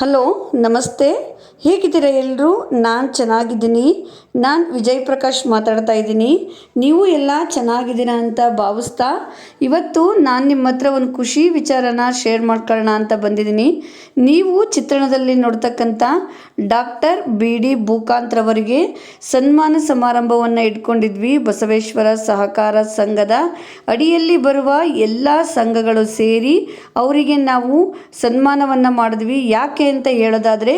Hello नमस्ते। ಹೇಗಿದ್ದೀರಾ ಎಲ್ಲರೂ ನಾನು ಚೆನ್ನಾಗಿದ್ದೀನಿ. ನಾನು ವಿಜಯ್ ಪ್ರಕಾಶ್ ಮಾತಾಡ್ತಾ ಇದ್ದೀನಿ. ನೀವು ಎಲ್ಲ ಚೆನ್ನಾಗಿದ್ದೀರಾ ಅಂತ ಭಾವಿಸ್ತಾ? ಇವತ್ತು ನಾನು ನಿಮ್ಮ ಹತ್ರ ಒಂದು ಖುಷಿ ವಿಚಾರನ ಶೇರ್ ಮಾಡ್ಕೊಳ್ಳೋಣ ಅಂತ ಬಂದಿದ್ದೀನಿ. ನೀವು ಚಿತ್ರಣದಲ್ಲಿ ನೋಡ್ತಕ್ಕಂಥ ಡಾಕ್ಟರ್ ಬಿ ಡಿ ಭೂಕಾಂತ್ರವರಿಗೆ ಸನ್ಮಾನ ಸಮಾರಂಭವನ್ನು ಇಟ್ಕೊಂಡಿದ್ವಿ ಬಸವೇಶ್ವರ ಸಹಕಾರ ಸಂಘದ ಅಡಿಯಲ್ಲಿ ಬರುವ ಎಲ್ಲ ಸಂಘಗಳು ಸೇರಿ ಅವರಿಗೆ ನಾವು ಸನ್ಮಾನವನ್ನು ಮಾಡಿದ್ವಿ. ಯಾಕೆ ಅಂತ ಹೇಳೋದಾದರೆ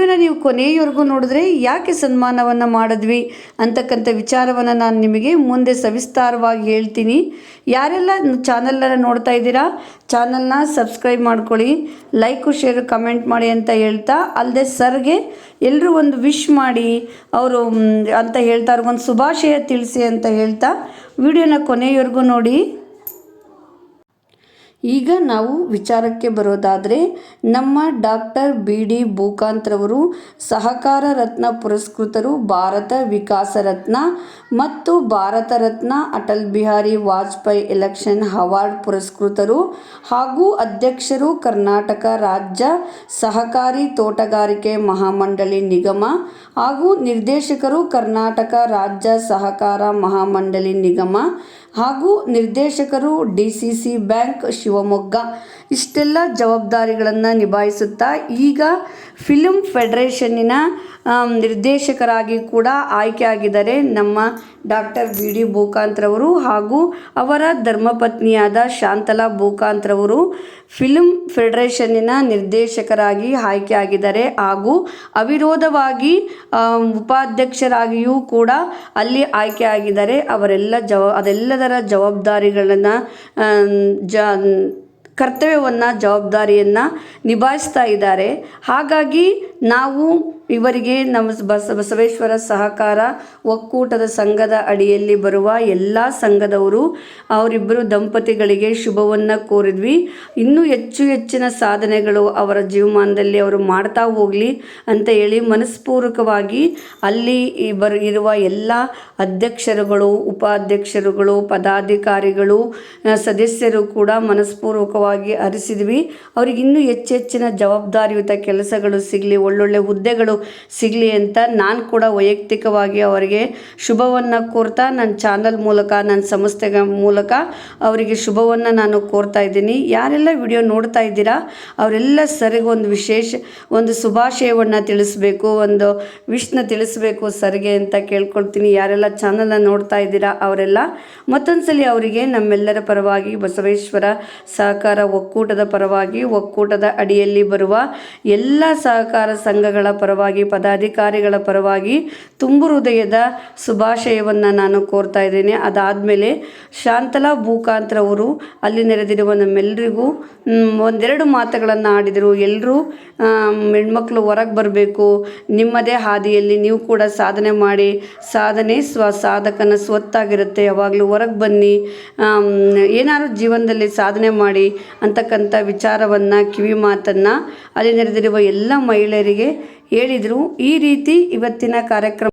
ವಿಡಿಯೋನ ನೀವು ಕೊನೆಯವರೆಗೂ ನೋಡಿದ್ರೆ ಯಾಕೆ ಸನ್ಮಾನವನ್ನು ಮಾಡಿದ್ವಿ ಅಂತಕ್ಕಂಥ ವಿಚಾರವನ್ನು ನಾನು ನಿಮಗೆ ಮುಂದೆ ಸವಿಸ್ತಾರವಾಗಿ ಹೇಳ್ತೀನಿ. ಯಾರೆಲ್ಲ ಚಾನಲನ್ನು ನೋಡ್ತಾ ಇದ್ದೀರಾ, ಚಾನಲ್ನ ಸಬ್ಸ್ಕ್ರೈಬ್ ಮಾಡ್ಕೊಳ್ಳಿ, ಲೈಕು, ಶೇರು, ಕಮೆಂಟ್ ಮಾಡಿ ಅಂತ ಹೇಳ್ತಾ, ಅಲ್ಲದೆ ಸರ್ಗೆ ಎಲ್ಲರೂ ಒಂದು ವಿಶ್ ಮಾಡಿ ಅವರು ಅಂತ ಹೇಳ್ತಾ, ಅವ್ರಿಗೊಂದು ಶುಭಾಶಯ ತಿಳಿಸಿ ಅಂತ ಹೇಳ್ತಾ, ವಿಡಿಯೋನ ಕೊನೆಯವರೆಗೂ ನೋಡಿ. ಈಗ ನಾವು ವಿಚಾರಕ್ಕೆ ಬರೋದಾದರೆ ನಮ್ಮ ಡಾಕ್ಟರ್ ಬಿ ಡಿ ಭೂಕಾಂತ್ರವರು ಸಹಕಾರ ರತ್ನ ಪುರಸ್ಕೃತರು ಭಾರತ ವಿಕಾಸ ರತ್ನ ಮತ್ತು ಭಾರತ ರತ್ನ ಅಟಲ್ ಬಿಹಾರಿ ವಾಜಪೇಯಿ ಎಲೆಕ್ಷನ್ ಅವಾರ್ಡ್ ಪುರಸ್ಕೃತರು ಹಾಗೂ ಅಧ್ಯಕ್ಷರು ಕರ್ನಾಟಕ ರಾಜ್ಯ ಸಹಕಾರಿ ತೋಟಗಾರಿಕೆ ಮಹಾಮಂಡಳಿ ನಿಗಮ ಹಾಗೂ ನಿರ್ದೇಶಕರು ಕರ್ನಾಟಕ ರಾಜ್ಯ ಸಹಕಾರ ಮಹಾಮಂಡಳಿ ನಿಗಮ ಹಾಗೂ ನಿರ್ದೇಶಕರು ಡಿಸಿಸಿ ಬ್ಯಾಂಕ್ ಶಿವಮೊಗ್ಗ ಇಷ್ಟೆಲ್ಲ ಜವಾಬ್ದಾರಿಗಳನ್ನು ನಿಭಾಯಿಸುತ್ತಾ ಈಗ ಫಿಲ್ಮ್ ಫೆಡರೇಷನ್ನಿನ ನಿರ್ದೇಶಕರಾಗಿ ಕೂಡ ಆಯ್ಕೆಯಾಗಿದ್ದಾರೆ ನಮ್ಮ ಡಾಕ್ಟರ್ ಬಿ ಡಿ ಭೂಕಾಂತ್ರವರು ಹಾಗೂ ಅವರ ಧರ್ಮಪತ್ನಿಯಾದ ಶಾಂತಲಾ ಭೂಕಾಂತ್ರವರು ಫಿಲ್ಮ್ ಫೆಡರೇಷನ್ನಿನ ನಿರ್ದೇಶಕರಾಗಿ ಆಯ್ಕೆಯಾಗಿದ್ದಾರೆ ಹಾಗೂ ಅವಿರೋಧವಾಗಿ ಉಪಾಧ್ಯಕ್ಷರಾಗಿಯೂ ಕೂಡ ಅಲ್ಲಿ ಆಯ್ಕೆಯಾಗಿದ್ದಾರೆ. ಅವರೆಲ್ಲ ಜವ, ಅದೆಲ್ಲದರ ಜವಾಬ್ದಾರಿಗಳನ್ನು ಜ ಕರ್ತವ್ಯವನ್ನು ಜವಾಬ್ದಾರಿಯನ್ನು ನಿಭಾಯಿಸ್ತಾ ಇದ್ದಾರೆ. ಹಾಗಾಗಿ ನಾವು ಇವರಿಗೆ ನಮ್ಮ ಬಸ ಬಸವೇಶ್ವರ ಸಹಕಾರ, ಒಕ್ಕೂಟದ ಸಂಘದ ಅಡಿಯಲ್ಲಿ ಬರುವ ಎಲ್ಲ ಸಂಘದವರು ಅವರಿಬ್ಬರು ದಂಪತಿಗಳಿಗೆ ಶುಭವನ್ನು ಕೋರಿದ್ವಿ. ಇನ್ನೂ ಹೆಚ್ಚು ಹೆಚ್ಚಿನ ಸಾಧನೆಗಳು ಅವರ ಜೀವಮಾನದಲ್ಲಿ ಅವರು ಮಾಡ್ತಾ ಹೋಗಲಿ ಅಂತ ಹೇಳಿ ಮನಸ್ಪೂರ್ವಕವಾಗಿ ಅಲ್ಲಿ ಬರ್ ಇರುವ ಎಲ್ಲ ಅಧ್ಯಕ್ಷರುಗಳು, ಉಪಾಧ್ಯಕ್ಷರುಗಳು, ಪದಾಧಿಕಾರಿಗಳು ಸದಸ್ಯರು ಕೂಡ ಮನಸ್ಪೂರ್ವಕವಾಗಿ ಹರಿಸಿದ್ವಿ ಅವ್ರಿಗೆ ಇನ್ನೂ ಹೆಚ್ಚೆಚ್ಚಿನ ಜವಾಬ್ದಾರಿಯುತ ಕೆಲಸಗಳು ಸಿಗಲಿ, ಒಳ್ಳೊಳ್ಳೆ ಹುದ್ದೆಗಳು ಸಿಗಲಿ ಅಂತ ನಾನು ಕೂಡ ವೈಯಕ್ತಿಕವಾಗಿ ಅವರಿಗೆ ಶುಭವನ್ನು ಕೋರ್ತಾ ನನ್ನ ಚಾನಲ್ ಮೂಲಕ ನನ್ನ ಸಂಸ್ಥೆಗಳ ಮೂಲಕ ಅವರಿಗೆ ಶುಭವನ್ನು ನಾನು ಕೋರ್ತಾ ಇದ್ದೀನಿ. ಯಾರೆಲ್ಲ ವಿಡಿಯೋ ನೋಡ್ತಾ ಇದ್ದೀರಾ, ಅವರೆಲ್ಲ ಸರಿಗೆ ಒಂದು ವಿಶೇಷ, ಒಂದು ಶುಭಾಶಯವನ್ನು ತಿಳಿಸ್ಬೇಕು, ಒಂದು ವಿಷ್ನ ತಿಳಿಸ್ಬೇಕು ಸರಿಗೆ ಅಂತ ಕೇಳ್ಕೊಳ್ತೀನಿ. ಯಾರೆಲ್ಲ ಚಾನಲ್ನ ನೋಡ್ತಾ ಇದ್ದೀರಾ, ಅವರೆಲ್ಲ ಮತ್ತೊಂದು ಸಲ ಅವರಿಗೆ ನಮ್ಮೆಲ್ಲರ ಪರವಾಗಿ, ಬಸವೇಶ್ವರ ಸಹಕಾರ ಒಕ್ಕೂಟದ ಪರವಾಗಿ, ಒಕ್ಕೂಟದ ಅಡಿಯಲ್ಲಿ ಬರುವ ಎಲ್ಲ ಸಹಕಾರ ಸಂಘಗಳ ಪರವಾಗಿ ಪದಾಧಿಕಾರಿಗಳ ಪರವಾಗಿ ತುಂಬು ಹೃದಯದ ಶುಭಾಶಯವನ್ನು ನಾನು ಕೋರ್ತಾ ಇದ್ದೇನೆ. ಅದಾದಮೇಲೆ ಶಾಂತಲಾ ಭೂಕಾಂತ್ರವರು ಅಲ್ಲಿ ನೆರೆದಿರುವ ನಮ್ಮೆಲ್ಲರಿಗೂ ಒಂದೆರಡು ಮಾತುಗಳನ್ನು ಆಡಿದರು. ಎಲ್ಲರೂ ಹೆಣ್ಮಕ್ಳು ಹೊರಗೆ ಬರಬೇಕು. ನಿಮ್ಮದೇ ಹಾದಿಯಲ್ಲಿ ನೀವು ಕೂಡ ಸಾಧನೆ ಮಾಡಿ, ಸಾಧನೆ ಸ್ವ, ಸಾಧಕನ ಸ್ವತ್ತಾಗಿರುತ್ತೆ. ಯಾವಾಗಲೂ ಹೊರಗೆ ಬನ್ನಿ. ಏನಾದ್ರು ಜೀವನದಲ್ಲಿ ಸಾಧನೆ ಮಾಡಿ ಅಂತಕ್ಕಂಥ ವಿಚಾರವನ್ನು ಕಿವಿ ಮಾತನ್ನು ಅಲ್ಲಿ ನೆರೆದಿರುವ ಎಲ್ಲ ಮಹಿಳೆಯರಿಗೆ ಹೇಳಿದರು. ಈ ರೀತಿ ಇವತ್ತಿನ ಕಾರ್ಯಕ್ರಮ